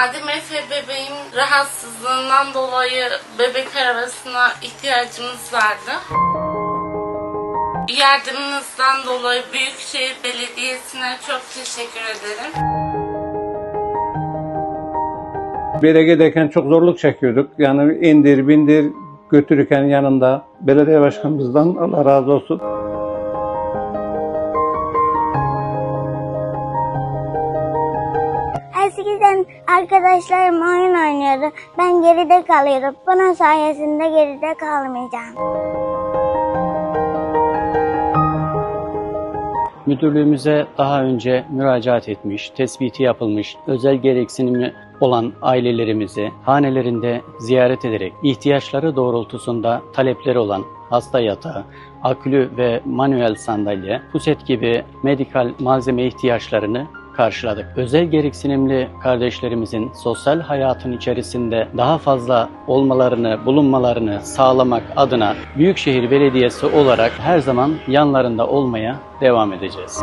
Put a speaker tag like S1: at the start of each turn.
S1: Adem Efe bebeğim rahatsızlığından dolayı bebek arabasına ihtiyacımız vardı. Yardımınızdan dolayı Büyükşehir Belediyesi'ne çok teşekkür ederim.
S2: Giderken çok zorluk çekiyorduk. Yani indir bindir götürürken yanında belediye başkanımızdan Allah razı olsun.
S3: Eskiden arkadaşlarım oyun oynuyordu. Ben geride kalıyordum. Bunun sayesinde geride kalmayacağım.
S4: Müdürlüğümüze daha önce müracaat etmiş, tespiti yapılmış, özel gereksinimi olan ailelerimizi hanelerinde ziyaret ederek ihtiyaçları doğrultusunda talepleri olan hasta yatağı, akülü ve manuel sandalye, puset gibi medikal malzeme ihtiyaçlarını karşıladık. Özel gereksinimli kardeşlerimizin sosyal hayatın içerisinde daha fazla olmalarını, bulunmalarını sağlamak adına Büyükşehir Belediyesi olarak her zaman yanlarında olmaya devam edeceğiz.